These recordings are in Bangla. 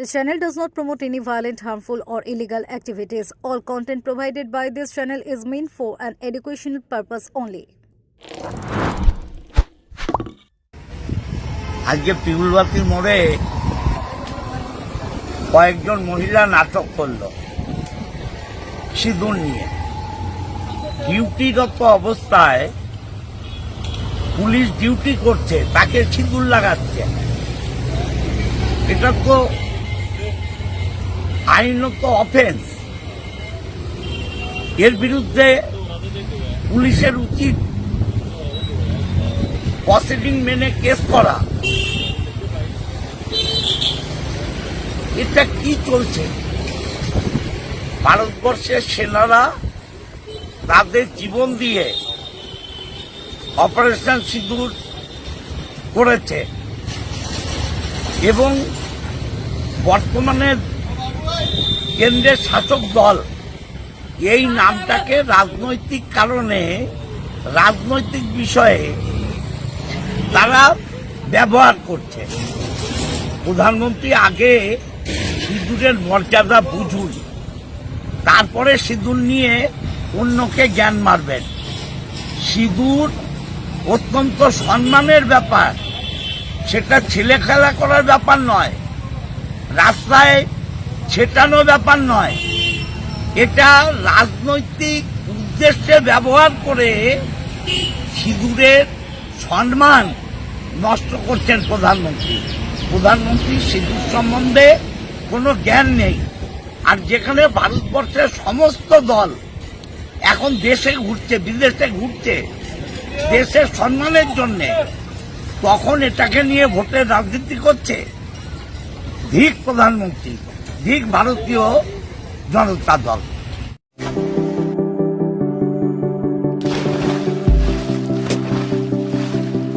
This channel does not promote any violent, harmful, or illegal activities. All content provided by this channel is meant for an educational purpose only. আজকে পিউলবাতির মোড়ে কয়েকজন মহিলা নাটক করল সিঁদুর নিয়ে ডিউটিরত অবস্থায় পুলিশ ডিউটি করছে তাকে সিঁদুর লাগাচ্ছে এটা তো আইনত অফেন্স এর বিরুদ্ধে পুলিশের উচিত প্রসিডিং মেনে কেস করা। এটা কি চলছে? ভারতবর্ষের সেনারা তাদের জীবন দিয়ে অপারেশন সিঁদুর করেছে এবং বর্তমানে কেন্দ্রের শাসক দল। এই নামটাকে রাজনৈতিক কারণে, রাজনৈতিক বিষয়ে তারা ব্যবহার করছে। প্রধানমন্ত্রী আগে সিঁদুরের মর্যাদা বুঝুন, তারপরে সিঁদুর নিয়ে অন্যকে জ্ঞান মারবেন। সিঁদুর অত্যন্ত সম্মানের ব্যাপার, সেটা ছেলে খেলা করার ব্যাপার নয়। রাস্তায় ছেটানো ব্যাপার নয়। এটা রাজনৈতিক উদ্দেশ্যে ব্যবহার করে সিঁদুরের সম্মান নষ্ট করছেন প্রধানমন্ত্রী। প্রধানমন্ত্রী সিঁদুর সম্বন্ধে কোনো জ্ঞান নেই। আর যেখানে ভারতবর্ষের সমস্ত দল এখন দেশে ঘুরছে, বিদেশে ঘুরছে, দেশের সম্মানের জন্যে, তখন এটাকে নিয়ে ভোটের রাজনীতি করছে। ধিক প্রধানমন্ত্রী। ধিক ভারতীয় জনতা দল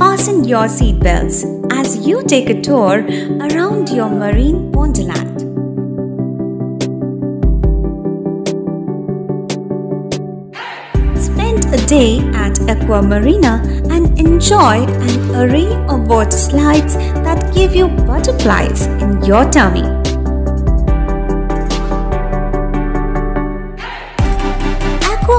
Fasten your seatbelts as you take a tour around your marine wonderland. Spend a day at Aqua Marina and enjoy an array of water slides that give you butterflies in your tummy.